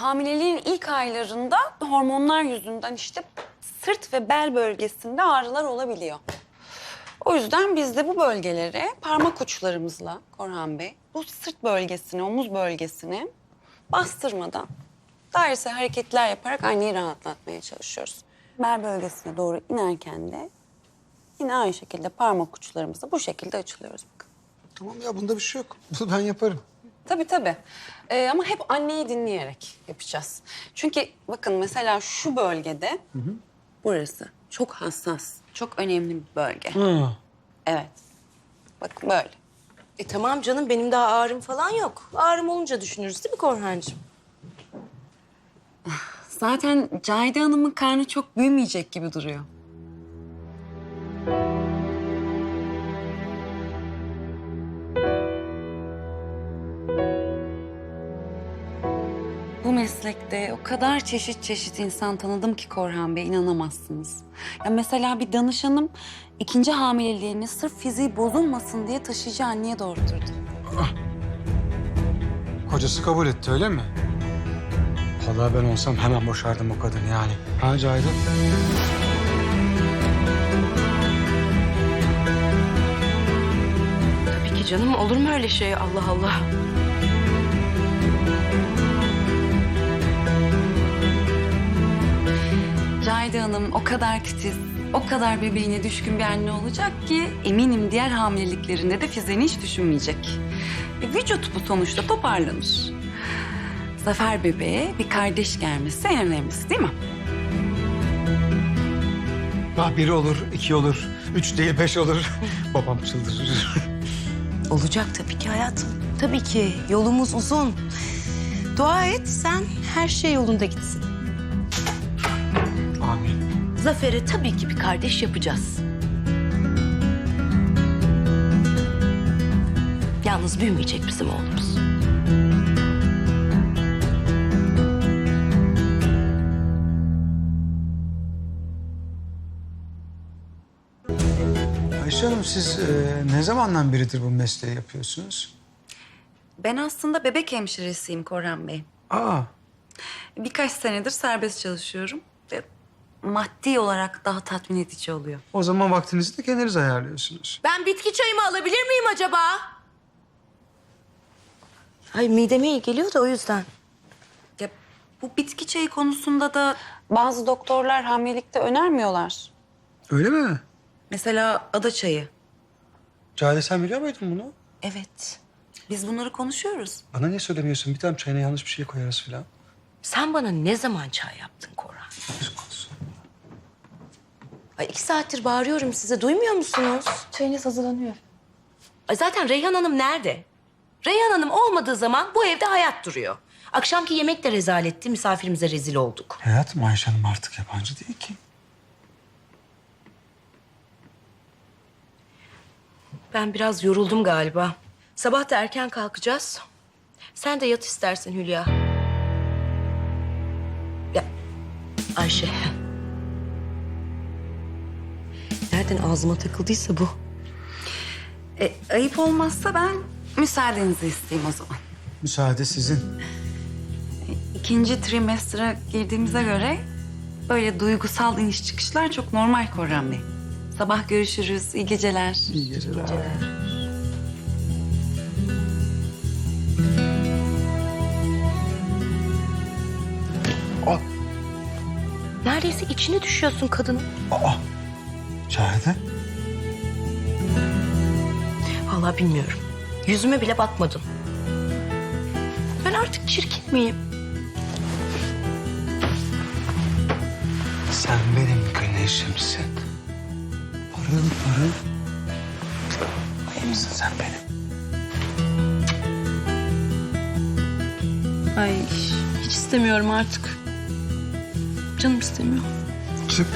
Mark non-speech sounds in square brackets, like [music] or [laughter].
hamileliğin ilk aylarında hormonlar yüzünden işte sırt ve bel bölgesinde ağrılar olabiliyor. O yüzden biz de bu bölgelere parmak uçlarımızla Korhan Bey bu sırt bölgesini, omuz bölgesini bastırmadan dairesel hareketler yaparak anneyi rahatlatmaya çalışıyoruz. Bel bölgesine doğru inerken de yine aynı şekilde parmak uçlarımızla bu şekilde açılıyoruz. Bakın. Tamam ya bunda bir şey yok. Bunu [laughs] ben yaparım. Tabii tabii. Ee, ama hep anneyi dinleyerek yapacağız. Çünkü bakın mesela şu bölgede burası çok hassas, çok önemli bir bölge. Evet. Bakın böyle. E tamam canım benim daha ağrım falan yok. Ağrım olunca düşünürüz değil mi Korhancığım? Zaten Cahide Hanım'ın karnı çok büyümeyecek gibi duruyor. Bu meslekte o kadar çeşit çeşit insan tanıdım ki Korhan Bey inanamazsınız. Ya mesela bir danışanım ikinci hamileliğini sırf fiziği bozulmasın diye taşıyıcı anneye doğurturdu. Kocası kabul etti öyle mi? Vallahi ben olsam hemen boşardım o kadını yani. Ha Cahide? Tabii ki canım olur mu öyle şey Allah Allah. Cahide Hanım o kadar titiz, o kadar bebeğine düşkün bir anne olacak ki eminim diğer hamileliklerinde de fiziğini hiç düşünmeyecek. E, vücut bu sonuçta toparlanır. Zafer bebeğe bir kardeş gelmesi en önemlisi değil mi? Ha biri olur, iki olur, üç değil beş olur. [laughs] Babam çıldırır. Olacak tabii ki hayatım. Tabii ki yolumuz uzun. Dua et sen her şey yolunda gitsin. Zafer'e tabii ki bir kardeş yapacağız. Yalnız büyümeyecek bizim oğlumuz. Ayşe Hanım siz e, ne zamandan beridir bu mesleği yapıyorsunuz? Ben aslında bebek hemşiresiyim Korhan Bey. Aa, Birkaç senedir serbest çalışıyorum. Ve maddi olarak daha tatmin edici oluyor. o zaman vaktinizi de kendiniz ayarlıyorsunuz. Ben bitki çayımı alabilir miyim acaba? Ay mideme iyi geliyor da o yüzden. Ya bu bitki çayı konusunda da bazı doktorlar hamilelikte önermiyorlar. Öyle mi? Mesela ada çayı. Cahide sen biliyor muydun bunu? Evet. Biz bunları konuşuyoruz. Bana niye söylemiyorsun? Bir tane çayına yanlış bir şey koyarız filan. Sen bana ne zaman çay yaptın Korhan? Ay iki saattir bağırıyorum size. Duymuyor musunuz? Çayınız hazırlanıyor. Ay zaten Reyhan Hanım nerede? Reyhan Hanım olmadığı zaman bu evde hayat duruyor. Akşamki yemek de rezaletti. Misafirimize rezil olduk. Hayatım Ayşe Hanım artık yabancı değil ki. Ben biraz yoruldum galiba. Sabah da erken kalkacağız. Sen de yat istersen Hülya. Ya Ayşe. Nereden ağzıma takıldıysa bu. E, ayıp olmazsa ben müsaadenizi isteyeyim o zaman. Müsaade sizin. İkinci trimestre girdiğimize göre böyle duygusal iniş çıkışlar çok normal Korhan Bey. Sabah görüşürüz, iyi geceler. İyi geceler. Aa, Neredeyse içine düşüyorsun kadının. aa. Cahide. Vallahi bilmiyorum. Yüzüme bile bakmadın. Ben artık çirkin miyim? Sen benim güneşimsin. Parıl parıl. Ayımsın sen benim. Ay hiç istemiyorum artık. Canım istemiyor. Çık.